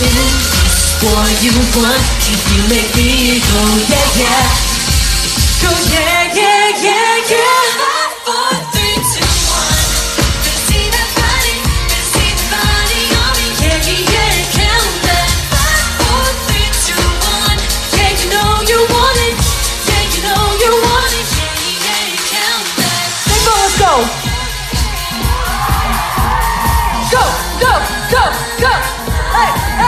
yeah. In you want, can you make me go yeah yeah? Go yeah, yeah, yeah, yeah. Five, four, three, two, one. Gonna see that body, gonna see that body on me. Yeah, yeah. Count that. Five, four, three, two, one. Yeah, you know you want it. Yeah, you know you want it. Yeah, yeah, count that. Let's go. Go, go, go, go. Hey, hey.